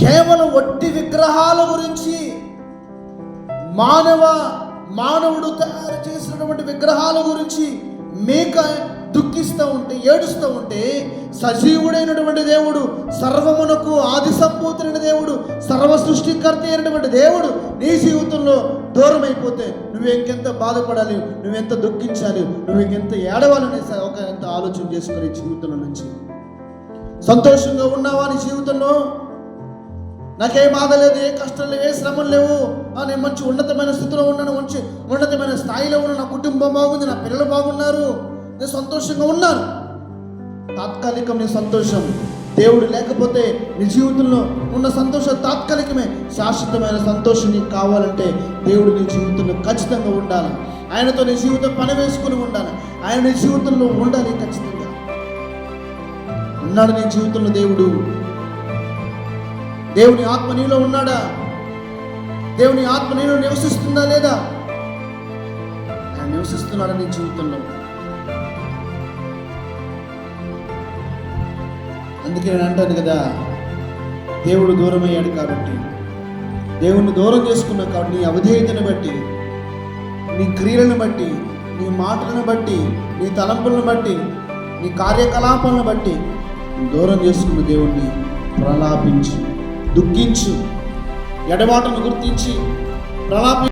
కేవలం వట్టి విగ్రహాల గురించి మానవ మానవుడు తయారు చేసినటువంటి విగ్రహాల గురించి మేక దుఃఖిస్తూ ఉంటే ఏడుస్తూ ఉంటే సజీవుడైనటువంటి దేవుడు సర్వమునకు ఆది సంపూతుడైన దేవుడు సర్వ సృష్టికర్త అయినటువంటి దేవుడు నీ జీవితంలో దూరం అయిపోతే నువ్వు ఇంకెంత బాధపడాలి నువ్వెంత దుఃఖించాలి నువ్వు ఇంకెంత ఏడవాలనే ఒక ఎంత ఆలోచన చేసుకుని జీవితంలో నుంచి. సంతోషంగా ఉన్నావా నీ జీవితంలో? నాకే బాధ లేదు ఏ కష్టం లేవు ఏ శ్రమలు లేవు. నేను మంచి ఉన్నతమైన స్థితిలో ఉన్నాను మంచి ఉన్నతమైన స్థాయిలో ఉన్నాను నా కుటుంబం బాగుంది నా పిల్లలు బాగున్నారు. నేను సంతోషంగా ఉన్నాను. తాత్కాలికం నీ సంతోషం. దేవుడు లేకపోతే నీ జీవితంలో ఉన్న సంతోషం తాత్కాలికమే. శాశ్వతమైన సంతోషం నీకు కావాలంటే దేవుడు నీ జీవితంలో ఖచ్చితంగా ఉండాలి. ఆయనతో నీ జీవితం పని వేసుకుని ఉండాలి. ఆయన నీ జీవితంలో ఉండాలి ఖచ్చితంగా. ఉన్నాడు నీ జీవితంలో దేవుడు. దేవుని ఆత్మ నీలో ఉన్నాడా? దేవుని ఆత్మ నీలో నివసిస్తుందా లేదా? ఆయన నివసిస్తున్నాడా నీ జీవితంలో. అందుకే నేను అంటాను కదా దేవుడు దూరం అయ్యాడు కాబట్టి దేవుణ్ణి దూరం చేసుకున్నావు కాబట్టి నీ అవిధేయతను బట్టి నీ క్రియలను బట్టి నీ మాటలను బట్టి నీ తలంపులను బట్టి నీ కార్యకలాపాలను బట్టి దూరం చేసుకున్న దేవుణ్ణి ప్రలాపించు. దుఃఖించు. ఎడబాటును గుర్తించి ప్రలాపి